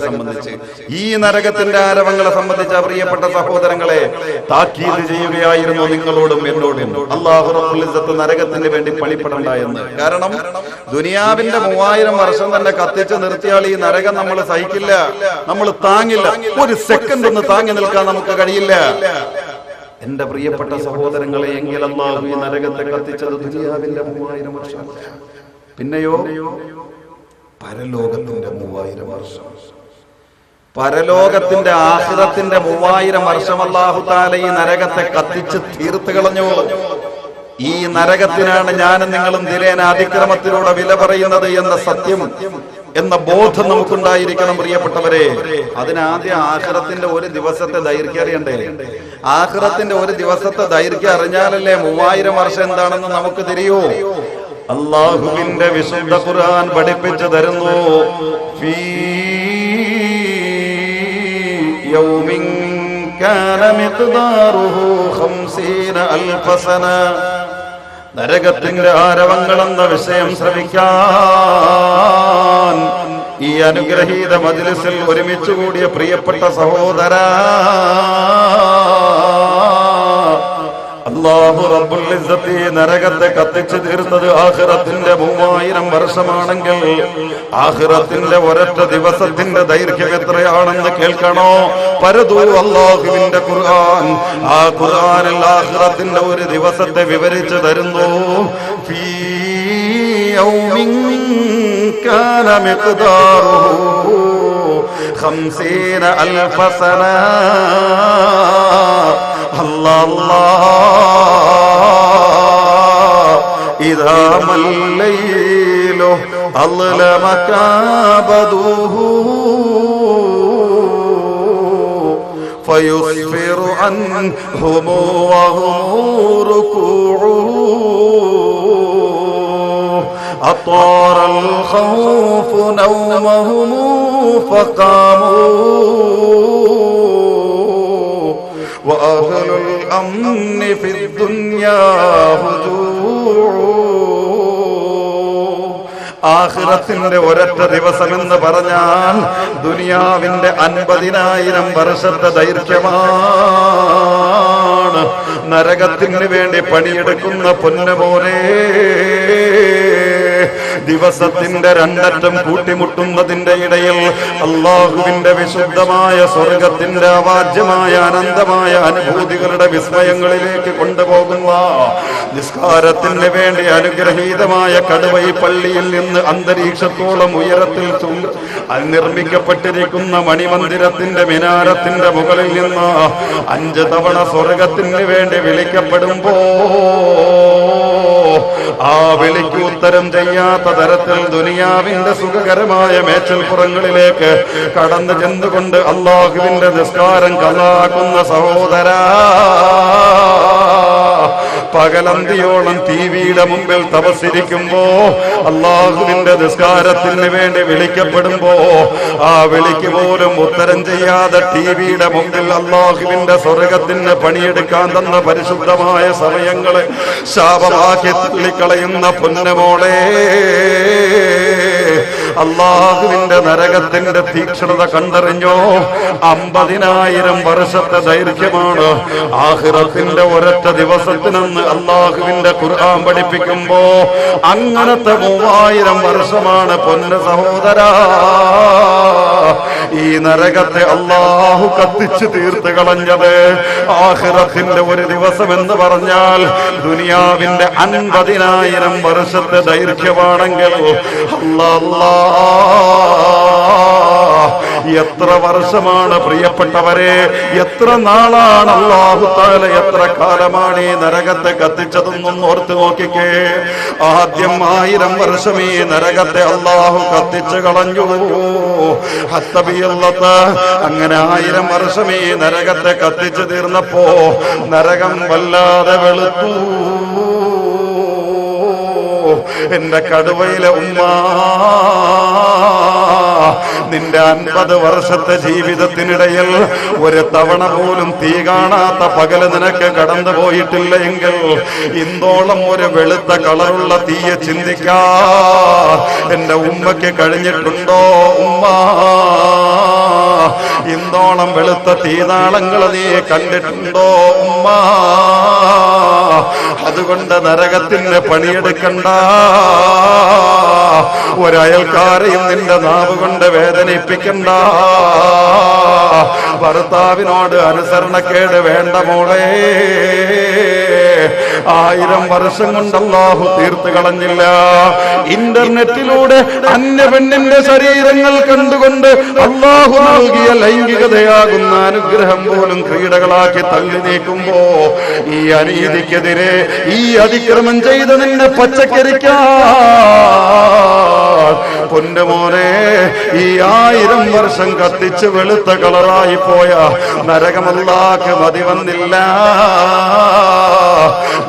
സംബന്ധിച്ച്. ഈ നരകത്തിന്റെ ആരവങ്ങളെ സംബന്ധിച്ച പ്രിയപ്പെട്ട സഹോദരങ്ങളെ താക്കീത് ചെയ്യുകയായിരുന്നു നിങ്ങളോടും എന്നോടും. അള്ളാഹു നരകത്തിന് വേണ്ടി പണിപ്പെടണ്ടായെന്ന് കാരണം ദുനിയാവിന്റെ മൂവായിരം വർഷം തന്നെ കത്തിച്ച് നിർത്തിയാൽ ഈ നരകം നമ്മൾ സഹിക്കില്ല. നമ്മൾ താങ്ങില്ല. ഒരു സെക്കൻഡ് ഒന്ന് താങ്ങി നിൽക്കാൻ നമുക്ക് കഴിയില്ല. എന്റെ പ്രിയപ്പെട്ട സഹോദരങ്ങളെ എങ്കിൽ അള്ളാഹു ഈ നരകത്തെ കത്തിച്ചത് ദുനിയാവിന്റെ മൂവായിരം വർഷം. പിന്നെയോ? പരലോകത്തിന്റെ മൂവായിരം വർഷം. പരലോകത്തിന്റെ ആഹിറത്തിന്റെ മൂവായിരം വർഷം അള്ളാഹു താല ഈ നരകത്തെ കത്തിച്ച് തീർത്ത് കളഞ്ഞു. ഈ നരകത്തിനാണ് ഞാനും നിങ്ങളും ദിലേന അതിക്രമത്തിലൂടെ വില പറയുന്നത് എന്ന സത്യം എന്ന ബോധം നമുക്കുണ്ടായിരിക്കണം പ്രിയപ്പെട്ടവരെ. അതിനാദ്യം ആഹ്റത്തിന്റെ ഒരു ദിവസത്തെ ദൈർഘ്യം അറിയണ്ടേ? ആഹ്റത്തിന്റെ ഒരു ദിവസത്തെ ദൈർഘ്യം അറിഞ്ഞാലല്ലേ മൂവായിരം വർഷം എന്താണെന്ന് നമുക്ക് തിരിയൂ? അള്ളാഹുവിന്റെ വിശുദ്ധ ഖുർആൻ പഠിപ്പിച്ചു തരുന്നു. ഫീ يوم كان مقداره خمسين ألف سنة നരകത്തിന്റെ ആരവങ്ങൾ എന്ന വിഷയം ശ്രമിക്കാൻ ഈ അനുഗ്രഹീത മജ്ലിസിൽ ഒരുമിച്ച് കൂടിയ പ്രിയപ്പെട്ട സഹോദര അള്ളാഹു റബ്ബുൽ ഇസ്സത്തി നരകത്തെ കത്തിച്ചു തീർത്തത് ആഖിറത്തിന്റെ മൂവായിരം വർഷമാണെങ്കിൽ ആഖിറത്തിന്റെ ഒരൊറ്റ ദിവസത്തിന്റെ ദൈർഘ്യം എത്രയാണെന്ന് കേൾക്കണോ? പരതൂ അള്ളാഹുവിന്റെ ഖുർആൻ. ആ ഖുർആനിൽ ആഖിറത്തിന്റെ ഒരു ദിവസത്തെ വിവരിച്ചു തരുന്നു. ഫീ യൗമിൻ കാന സന. الله الله إذا ما الليل أظلم كابده فيسفر عنهم وهم ركوعه أطار الخوف نومهم فقاموا وأهل الأمن في الدنيا هجوع ആഖിറത്തിന്റെ ഒരൊറ്റ ദിവസം എന്ന് പറഞ്ഞാൽ ദുനിയാവിന്റെ അൻപതിനായിരം വർഷത്തെ ദൈർഘ്യമാണ് നരകത്തിന് വേണ്ടി പണിയെടുക്കുന്ന പൊന്നുപോലെ ദിവസത്തിന്റെ രണ്ടറ്റം കൂട്ടിമുട്ടുന്നതിന്റെ ഇടയിൽ അള്ളാഹുവിന്റെ വിശുദ്ധമായ സ്വർഗത്തിന്റെ അവാജ്യമായ അനന്തമായ അനുഭൂതികളുടെ വിസ്മയങ്ങളിലേക്ക് കൊണ്ടുപോകുന്ന നിസ്കാരത്തിന് വേണ്ടി അനുഗ്രഹീതമായ കടുവൈ പള്ളിയിൽ നിന്ന് അന്തരീക്ഷത്തോളം ഉയരത്തിൽ നിർമ്മിക്കപ്പെട്ടിരിക്കുന്ന മണിമന്ദിരത്തിന്റെ മിനാരത്തിന്റെ മുകളിൽ നിന്ന് അഞ്ച് തവണ സ്വർഗത്തിന് വേണ്ടി വിളിക്കപ്പെടുമ്പോ ആ വിളിക്ക് ഉത്തരം ചെയ്യാത്ത തരത്തിൽ ദുനിയാവിന്റെ സുഖകരമായ മേച്ചൽപ്പുറങ്ങളിലേക്ക് കടന്നു ചെന്നുകൊണ്ട് അള്ളാഹുവിന്റെ നിസ്കാരം കലാക്കുന്ന സഹോദര. പകലന്തിയോളം ടി വിയുടെ മുമ്പിൽ തപസ്സിരിക്കുമ്പോ അള്ളാഹുവിന്റെ നിസ്കാരത്തിന് വേണ്ടി വിളിക്കപ്പെടുമ്പോ ആ വിളിക്ക് പോലും ഉത്തരം ചെയ്യാതെ ടി വിയുടെ മുമ്പിൽ അള്ളാഹുവിന്റെ സ്വർഗത്തിന് പണിയെടുക്കാൻ തന്ന പരിശുദ്ധമായ സമയങ്ങളെ ശാപമാക്കി തള്ളിക്കളയുന്ന പൊന്നമോളെ. അള്ളാഹുവിന്റെ നരകത്തിന്റെ തീക്ഷണത കണ്ടറിഞ്ഞോ? അമ്പതിനായിരം വർഷത്തെ ദൈർഘ്യമാണ്. ആഹിറത്തിന്റെ ഒരൊറ്റ ദിവസത്തിനെന്ന് അള്ളാഹുവിന്റെ ഖുർആൻ പഠിപ്പിക്കുമ്പോ അങ്ങനത്തെ മൂവായിരം വർഷമാണ് പൊന്ന സഹോദര. നരകത്തെ അള്ളാഹു കത്തിച്ചു തീർത്ത് കളഞ്ഞത്. ആഹിറത്തിന്റെ ഒരു ദിവസം എന്ന് പറഞ്ഞാൽ ദുനിയാവിന്റെ അൻപതിനായിരം വർഷത്തെ ദൈർഘ്യമാണെങ്കിലോ അല്ലാ എത്ര വർഷമാണ് പ്രിയപ്പെട്ടവരെ? എത്ര നാളാണ് അള്ളാഹു താല എത്ര കാലമാണ് ഈ നരകത്തെ കത്തിച്ചതെന്നും ഓർത്ത് നോക്കിക്കേ. ആദ്യം ആയിരം വർഷം ഈ നരകത്തെ അള്ളാഹു കത്തിച്ചു കളഞ്ഞു. ഹത്തബിയല്ലത്ത് അങ്ങനെ ആയിരം വർഷം ഈ നരകത്തെ കത്തിച്ചു തീർന്നപ്പോ നരകം വല്ലാതെ വെളുത്തു. എന്റെ കടുവയിലെ ഉമ്മ നിന്റെ അൻപത് വർഷത്തെ ജീവിതത്തിനിടയിൽ ഒരു തവണ പോലും തീ കാണാത്ത പകൽ നിനക്ക് കടന്നു പോയിട്ടില്ല എങ്കിൽ ഇന്തോളം ഒരു വെളുത്ത കളറുള്ള തീയെ ചിന്തിക്കാ. എന്റെ ഉമ്മയ്ക്ക് കഴിഞ്ഞിട്ടുണ്ടോ ഉമ്മ? ഇന്തോളം വെളുത്ത തീനാളങ്ങൾ നീ കണ്ടിട്ടുണ്ടോ ഉമ്മ? അതുകൊണ്ട് നരകത്തിന് പണിയെടുക്കണ്ട. ഒരയൽക്കാരെയും നിന്റെ നാവ് കൊണ്ട് വേദനിപ്പിക്കണ്ട. ഭർത്താവിനോട് അനുസരണക്കേട് വേണ്ട മോളെ. ആയിരം വർഷം കൊണ്ട് അള്ളാഹു തീർത്തു കളഞ്ഞില്ല. ഇന്റർനെറ്റിലൂടെ അന്യ പെണ്ണിന്റെ ശരീരങ്ങൾ കണ്ടുകൊണ്ട് അള്ളാഹു നൽകിയ ലൈംഗികതയാകുന്ന അനുഗ്രഹം പോലും ക്രീഡകളാക്കി തള്ളി നീക്കുമ്പോ ഈ അനീതിക്കെതിരെ ഈ അതിക്രമം ചെയ്ത് നിന്നെ പച്ചക്കരിക്കാ പൊന്നുമോനെ ഈ ആയിരം വർഷം കത്തിച്ച് വെളുത്ത കളറായി പോയ നരകമല്ലാക്ക് മതി വന്നില്ല.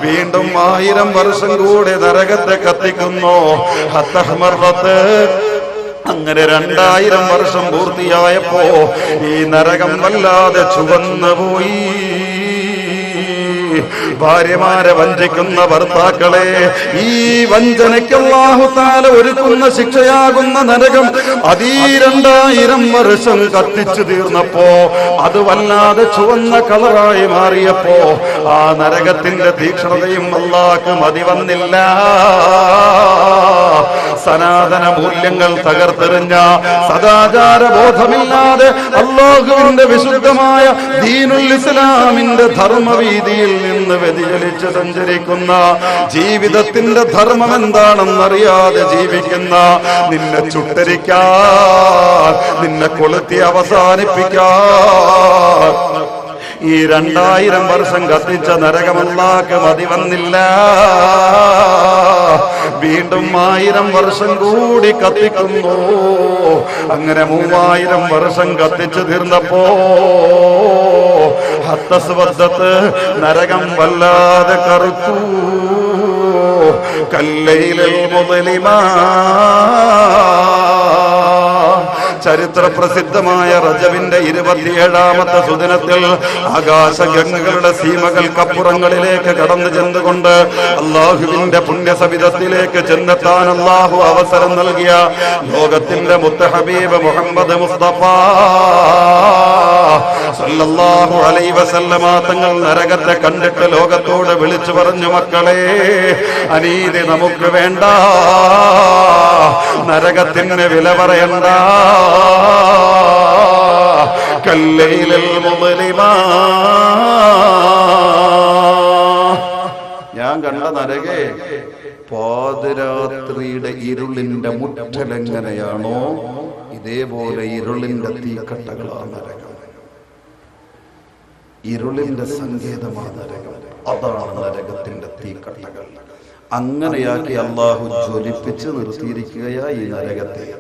വീണ്ടും ആയിരം വർഷം കൂടെ നരകത്തെ കത്തിക്കുന്നു. അങ്ങനെ രണ്ടായിരം വർഷം പൂർത്തിയായപ്പോ ഈ നരകം വല്ലാതെ ചുവന്നു പോയി ഭാര്യമാരെ വഞ്ചിക്കുന്ന ഭർത്താക്കളെ ഈ വഞ്ചനയ്ക്ക് അള്ളാഹുത്താല ഒരുക്കുന്ന ശിക്ഷയാകുന്ന നരകം അതീ രണ്ടായിരം വർഷം കത്തിച്ചു തീർന്നപ്പോ അത് വല്ലാതെ ചുവന്ന കളറായി മാറിയപ്പോ ആ നരകത്തിന്റെ തീക്ഷണതയും അള്ളാഹ്ക്ക് മതി വന്നില്ല. സനാതന മൂല്യങ്ങൾ തകർത്തെറിഞ്ഞ സദാചാര ബോധമില്ലാതെ അള്ളാഹുവിന്റെ വിശുദ്ധമായ ദീനുൽ ഇസ്ലാമിന്റെ ധർമ്മവീതിയിൽ നിന്ന് വ്യതിചലിച്ച് സഞ്ചരിക്കുന്ന ജീവിതത്തിന്റെ ധർമ്മം എന്താണെന്നറിയാതെ ജീവിക്കുന്ന നിന്നെ ചുട്ടരിക്കാൻ നിന്നെ കൊളുത്തി അവസാനിപ്പിക്കാൻ. ഈ രണ്ടായിരം വർഷം കത്തിച്ച നരകമല്ലാക്ക് മതി വന്നില്ല. വീണ്ടും ആയിരം വർഷം കൂടി കത്തിക്കുന്നു. അങ്ങനെ മൂവായിരം വർഷം കത്തിച്ചു തീർന്നപ്പോ ഹത്തസ്വദ്ധത്ത് നരകം വല്ലാതെ കറുത്തു. കല്ലയിലെ മുതലിമാ ചരിത്ര പ്രസിദ്ധമായ റജവിന്റെ ഇരുപത്തിയേഴാമത്തെ സുദിനത്തിൽ ആകാശഗംഗകളുടെ സീമകൾക്കപ്പുറങ്ങളിലേക്ക് കടന്നു ചെന്നുകൊണ്ട് അള്ളാഹുവിന്റെ പുണ്യസവിധത്തിലേക്ക് ചെന്നെത്താൻ അള്ളാഹു അവസരം നൽകിയ ലോകത്തിന്റെ മുത്തഹബീബ് മുഹമ്മദ് മുസ്തഫ സല്ലല്ലാഹു അലൈഹി വസല്ലമ തങ്ങൾ നരകത്തെ കണ്ടിട്ട് ലോകത്തോട് വിളിച്ചു പറഞ്ഞു മക്കളെ അനീതി നമുക്ക് വേണ്ട. നരകത്തിന് വില പറയണ്ട. കല്ലയിലൽ മുമലിമാ. ഞാൻ കണ്ട നരകെ പാതിരാത്രിയുടെ ഇരുളിന്റെ മുറ്റലെങ്ങനെയാണോ ഇതേപോലെ ഇരുളിന്റെ തീക്കട്ടകളാണ് നരകം. ഇരുളിന്റെ സങ്കേതമാണ് നരകം. അതാണ് നരകത്തിന്റെ തീക്കട്ടകൾ. അങ്ങനെയാക്കി അള്ളാഹു ജ്വലിപ്പിച്ച് നിർത്തിയിരിക്കുകയാ ഈ നരകത്തെ.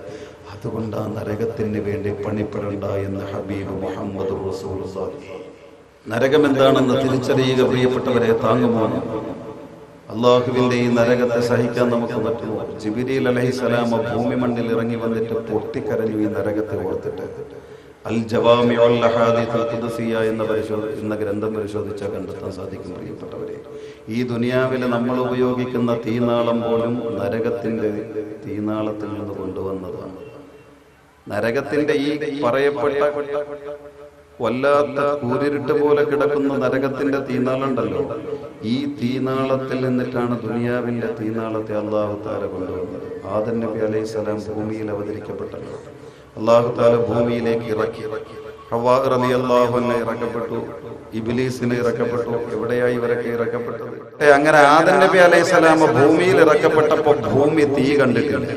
അതുകൊണ്ട് ആ നരകത്തിന് വേണ്ടി പണിപ്പെടണ്ട എന്ന് ഹബീബ് മുഹമ്മദ്. നരകം എന്താണെന്ന് തിരിച്ചറിയുക പ്രിയപ്പെട്ടവരെ താങ്ങുമോ? അള്ളാഹുവിന്റെ ഈ നരകത്തെ സഹിക്കാൻ നമുക്ക് പറ്റുമോ? ജിബിരിൽ അലഹിസലാമ ഭൂമി മണ്ണിൽ ഇറങ്ങി വന്നിട്ട് പൊട്ടിക്കരഞ്ഞു ഈ നരകത്തെ ഓർത്തിട്ട് അൽ ജവാമി അൽ അഹാദിത്ത് എന്ന പരിശോധ എന്ന ഗ്രന്ഥം പരിശോധിച്ചാൽ കണ്ടെത്താൻ സാധിക്കും പ്രിയപ്പെട്ടവരെ. ഈ ദുനിയാവിലെ നമ്മൾ ഉപയോഗിക്കുന്ന തീനാളം പോലും നരകത്തിന്റെ തീനാളത്തിൽ നിന്ന് കൊണ്ടുവന്നതാണ്. നരകത്തിന്റെ ഈ പറയപ്പെട്ട വല്ലാത്ത കൂരിരുട്ട് പോലെ കിടക്കുന്ന നരകത്തിന്റെ തീനാളുണ്ടല്ലോ. ഈ തീനാളത്തിൽ നിന്നിട്ടാണ് ദുനിയാവിന്റെ തീനാളത്തെ അള്ളാഹു താല കൊണ്ടുവന്നത്. ആദൻ നബി അലൈഹി സ്വലാം ഭൂമിയിൽ അവതരിക്കപ്പെട്ടല്ലോ. അള്ളാഹു താല ഭൂമിയിലേക്ക് ഇറക്കി. അൻഹ ഇറക്കപ്പെട്ടു. ഇബിലീസിന് ഇറക്കപ്പെട്ടു. എവിടെയായി ഇവരൊക്കെ ഇറക്കപ്പെട്ടത്? അങ്ങനെ ആദൻ നബി അലൈഹി സ്വലാം ഭൂമിയിൽ ഇറക്കപ്പെട്ടപ്പോ ഭൂമി തീ കണ്ടിട്ടില്ല.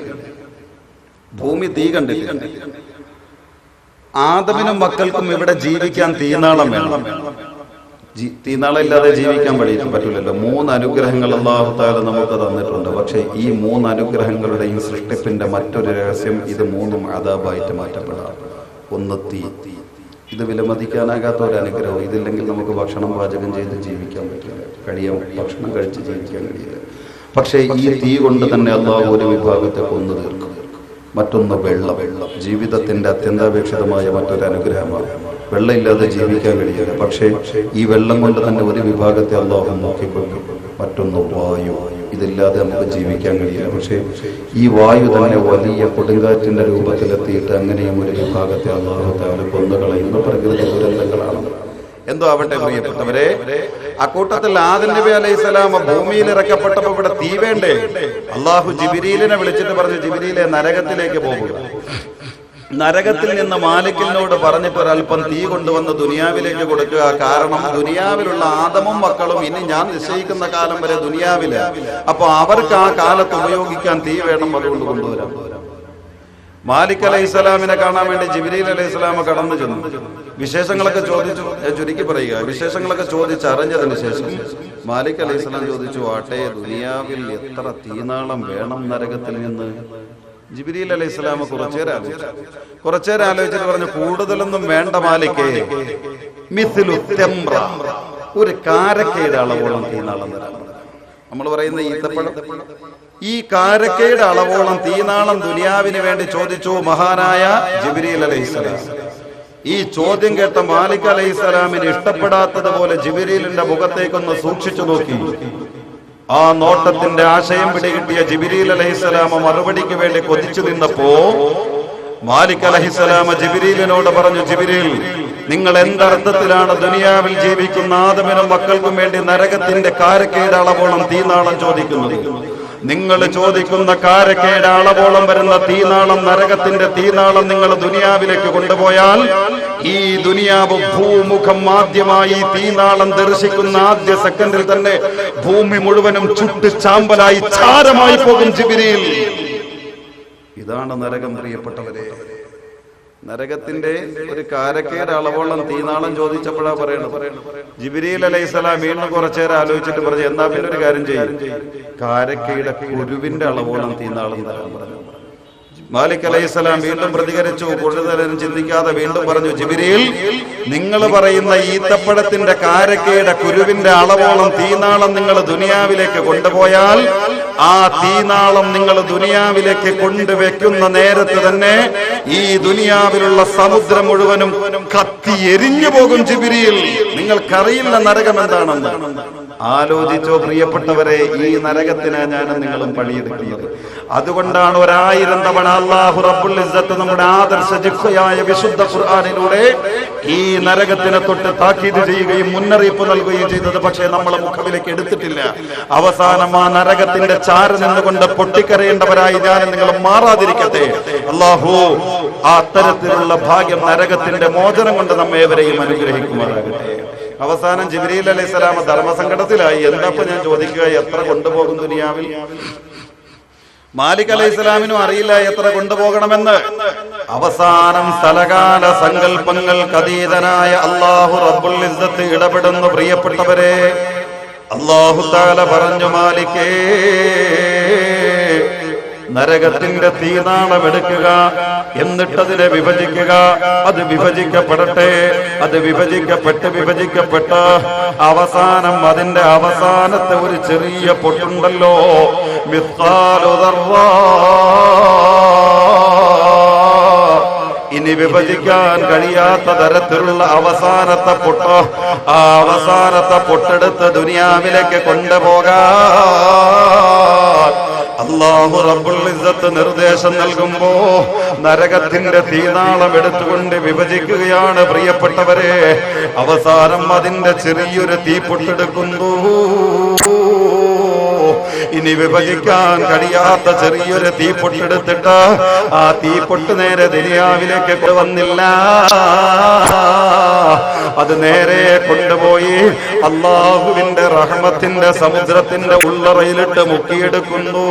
ഭൂമി തീ കണ്ടില്ല? ആദമിനും മക്കൾക്കും ഇവിടെ ജീവിക്കാൻ തീനാളം വേണം. തീനാളമില്ലാതെ ജീവിക്കാൻ പറ്റിയിട്ട് പറ്റില്ലല്ലോ മൂന്ന് അനുഗ്രഹങ്ങൾ അള്ളാഹു താല നമുക്ക് തന്നിട്ടുണ്ട്. പക്ഷെ ഈ മൂന്ന് അനുഗ്രഹങ്ങളുടെയും സൃഷ്ടിപ്പിന്റെ മറ്റൊരു രഹസ്യം ഇത് മൂന്നും ആദാബായിട്ട് മാറ്റപ്പെടാം. ഒന്ന് തീ. ഇത് വിലമതിക്കാനാകാത്ത ഒരു അനുഗ്രഹം. ഇതില്ലെങ്കിൽ നമുക്ക് ഭക്ഷണം പാചകം ചെയ്ത് ജീവിക്കാൻ പറ്റില്ല. കഴിയാം. ഭക്ഷണം കഴിച്ച് ജീവിക്കാൻ കഴിയില്ല. പക്ഷേ ഈ തീ കൊണ്ട് തന്നെ അള്ളാഹു ഒരു വിഭാഗത്തെ കൊന്നു തീർക്കും. മറ്റൊന്ന് വെള്ളം. ജീവിതത്തിന്റെ അത്യന്താപേക്ഷിതമായ മറ്റൊരു അനുഗ്രഹമാണ്. വെള്ളമില്ലാതെ ജീവിക്കാൻ കഴിയില്ല. പക്ഷേ ഈ വെള്ളം കൊണ്ട് തന്നെ ഒരു വിഭാഗത്തെ അള്ളാഹു നോക്കിക്കൊണ്ടു. മറ്റൊന്ന് വായു. ഇതില്ലാതെ നമുക്ക് ജീവിക്കാൻ കഴിയില്ല. പക്ഷേ ഈ വായു തന്നെ വലിയ കൊടുങ്കാറ്റിന്റെ രൂപത്തിലെത്തിയിട്ട് അങ്ങനെയും ഒരു വിഭാഗത്തെ അള്ളാഹു താല കൊന്നുകളയുന്ന. പ്രകൃതി ദുരന്തങ്ങളാണ്. എന്തോ ആവട്ടെ പ്രിയപ്പെട്ടവരെ അക്കൂട്ടത്തിൽ ആദി നബി അലൈഹി സ്വലാമ ഭൂമിയിൽ ഇറക്കപ്പെട്ടപ്പോ ഇവിടെ തീ വേണ്ടേ? അള്ളാഹു ജിബിരീലിനെ വിളിച്ചിട്ട് പറഞ്ഞു ജിബിരിയിലെ നരകത്തിലേക്ക് പോകുക. നരകത്തിൽ നിന്ന് മാലിക്കിനോട് പറഞ്ഞിട്ട് ഒരല്പം തീ കൊണ്ടുവന്ന് ദുനിയാവിലേക്ക് കൊടുക്കുക കാരണം ദുനിയാവിലുള്ള ആദമും മക്കളും ഇനി ഞാൻ നിശ്ചയിക്കുന്ന കാലം വരെ ദുനിയാവില. അപ്പൊ അവർക്ക് ആ കാലത്ത് ഉപയോഗിക്കാൻ തീ വേണം അതുകൊണ്ട് കൊണ്ടുവരാം മാലിക് അലൈഹി സ്വലാമിനെ കാണാൻ വേണ്ടി ജിബ്രീൽ അലൈഹി സ്വലാമ കടന്നു ചെന്നു. വിശേഷങ്ങളൊക്കെ ചോദിച്ചു ചുരുക്കി പറയുക. വിശേഷങ്ങളൊക്കെ ചോദിച്ച് അറിഞ്ഞതിന് ശേഷം മാലിക് അലൈഹി സ്വലാം ചോദിച്ചു ആട്ടെ ദുനിയാവിൽ എത്ര തീനാളം വേണം നരകത്തിൽ നിന്ന്? ജിബിരിയിൽ അലൈഹി സ്വലാമ കുറച്ചേരം ആലോചിച്ചു. കുറച്ചേരം ആലോചിച്ചിട്ട് പറഞ്ഞു കൂടുതലൊന്നും വേണ്ട മാലിക്കേ ഒരു കാരക്കയുടെ അളവോളം തീനാളം നമ്മൾ പറയുന്ന ഈത്തപ്പഴം ഈ കാരക്കയുടെ അളവോളം തീനാളം ദുനിയാവിന് വേണ്ടി ചോദിച്ചു മഹാനായ ജിബിരിൽ അലൈഹിസ്സലാം ഈ ചോദ്യം കേട്ട മാലിക് അലൈഹിസ്സലാമിന് ഇഷ്ടപ്പെടാത്തതുപോലെ ജിബിരിലിന്റെ മുഖത്തേക്കൊന്ന് സൂക്ഷിച്ചു നോക്കി. ആ നോട്ടത്തിന്റെ ആശയം പിടികിട്ടിയ ജിബിരിൽ അലൈഹിസ്സലാമ മറുപടിക്ക് വേണ്ടി കൊതിച്ചു നിന്നപ്പോ മാലിക് അലഹിസ്സലാമ ജിബിരിലിനോട് പറഞ്ഞു ജിബിരിൽ നിങ്ങൾ എന്തർത്ഥത്തിലാണ് ദുനിയാവിൽ ജീവിക്കുന്ന ആദമിനും മക്കൾക്കും വേണ്ടി നരകത്തിന്റെ കാരക്കയുടെ അളവോളം തീനാളം ചോദിക്കുന്നത്? നിങ്ങൾ ചോദിക്കുന്ന കാരക്കേട് അളവോളം വരുന്ന തീനാളം നരകത്തിന്റെ തീനാളം നിങ്ങൾ ദുനിയാവിലേക്ക് കൊണ്ടുപോയാൽ ഈ ദുനിയാവ് ഭൂമുഖം ആദ്യമായി തീനാളം ദർശിക്കുന്ന ആദ്യ സെക്കൻഡിൽ തന്നെ ഭൂമി മുഴുവനും ചുട്ട് ചാമ്പലായി ചാരമായി പോകും ജിബിരിയിൽ. ഇതാണ് നരകം പ്രിയപ്പെട്ടവരെ. നരകത്തിന്റെ ഒരു കാരക്കയുടെ അളവോളം തീനാളം ചോദിച്ചപ്പോഴാ പറയണത്. ജിബിരിയിൽ അലൈഹിസ്സലാം വീണ്ടും കുറച്ചേരം ആലോചിച്ചിട്ട് പറഞ്ഞു എന്നാ പിന്നെ ഒരു കാര്യം ചെയ്യും. കാരക്കയുടെ കുരുവിന്റെ അളവോളം തീനാളം മാലിക് അലൈഹിസ്സലാം വീണ്ടും പ്രതികരിച്ചു കൂടുതലും ചിന്തിക്കാതെ വീണ്ടും പറഞ്ഞു ജിബിരിയിൽ നിങ്ങൾ പറയുന്ന ഈത്തപ്പഴത്തിന്റെ കാരക്കയുടെ കുരുവിന്റെ അളവോളം തീനാളം നിങ്ങൾ ദുനിയാവിലേക്ക് കൊണ്ടുപോയാൽ ആ തീനാളം നിങ്ങൾ ദുനിയാവിലേക്ക് കൊണ്ടുവെക്കുന്ന നേരത്ത് തന്നെ ഈ ദുനിയാവിലുള്ള സമുദ്രം മുഴുവനും കത്തി എരിഞ്ഞു പോകും ജിബിരിയിൽ. നിങ്ങൾക്കറിയില്ല നരകം എന്താണെന്ന്? ആലോചിച്ചോ പ്രിയപ്പെട്ടവരെ ഈ നരകത്തിന് ഞാൻ നിങ്ങളും പണിയെടുക്കുന്നത്. അതുകൊണ്ടാണ് ഒരായിരം തവണ അള്ളാഹു ഇസ്സത്ത് നമ്മുടെ ആദർശ ജിഹ്വയായ വിശുദ്ധ ഖുർആനിലൂടെ ഈ നരകത്തിനെ തൊട്ട് താക്കീത് ചെയ്യുകയും മുന്നറിയിപ്പ് നൽകുകയും ചെയ്തത് പക്ഷേ നമ്മളെ മുഖവിലേക്ക് എടുത്തിട്ടില്ല. അവസാനം ആ നരകത്തിന്റെ ചാര നിന്നുകൊണ്ട് പൊട്ടിക്കരയേണ്ടവരായി ഞാൻ നിങ്ങൾ മാറാതിരിക്കട്ടെ. അള്ളാഹു ആ അത്തരത്തിലുള്ള ഭാഗ്യം നരകത്തിന്റെ മോചനം കൊണ്ട് നമ്മേവരെയും അനുഗ്രഹിക്കുമാറാകട്ടെ. അവസാനം ജിബ്രീൽ അലൈഹി സ്വലാമ ധർമ്മസങ്കടത്തിലായി. എന്താപ്പോ ഞാൻ ചോദിക്കുക? എത്ര കൊണ്ടുപോകും ദുനിയാവിൽ? മാലിക് അലൈഹി സ്വലാമിനും അറിയില്ല എത്ര കൊണ്ടുപോകണമെന്ന്. അവസാനം സ്ഥലകാല സങ്കല്പങ്ങൾക്ക് അതീതനായ അള്ളാഹു റബ്ബുൽ ഇസ്സത്ത് ഇടപെടുന്നു പ്രിയപ്പെട്ടവരെ. അള്ളാഹു താല പറഞ്ഞു മാലിക്കേ നരകത്തിന്റെ തീനാളമെടുക്കുക എന്നിട്ടതിനെ വിഭജിക്കുക. അത് വിഭജിക്കപ്പെടട്ടെ അത് വിഭജിക്കപ്പെട്ട് വിഭജിക്കപ്പെട്ട അവസാനം അതിന്റെ അവസാനത്തെ ഒരു ചെറിയ പൊട്ടുണ്ടല്ലോ. മിസ്കാലുദർവാ ഇനി വിഭജിക്കാൻ കഴിയാത്ത തരത്തിലുള്ള അവസാനത്തെ പൊട്ടോ ആ അവസാനത്തെ പൊട്ടെടുത്ത് ദുനിയാവിലേക്ക് കൊണ്ടുപോകാൻ അള്ളാഹു റബ്ബുൽ ഇസ്സത്ത് നിർദ്ദേശം നൽകുമ്പോ നരകത്തിന്റെ തീനാളം എടുത്തുകൊണ്ട് വിഭജിക്കുകയാണ് പ്രിയപ്പെട്ടവരെ. അവസാനം അതിന്റെ ചെറിയൊരു തീ പൊട്ടെടുക്കുന്നു ഇനി വിഭജിക്കാൻ കഴിയാത്ത ചെറിയൊരു തീപ്പൊട്ടെടുത്തിട്ട് ആ തീപ്പൊട്ട് നേരെ ദുനിയാവിലേക്ക് കൊണ്ടുവന്നില്ല. അത് നേരെ കൊണ്ടുപോയി അള്ളാഹുവിന്റെ റഹ്മത്തിന്റെ സമുദ്രത്തിന്റെ ഉള്ളറയിലിട്ട് മുക്കിയെടുക്കുന്നു.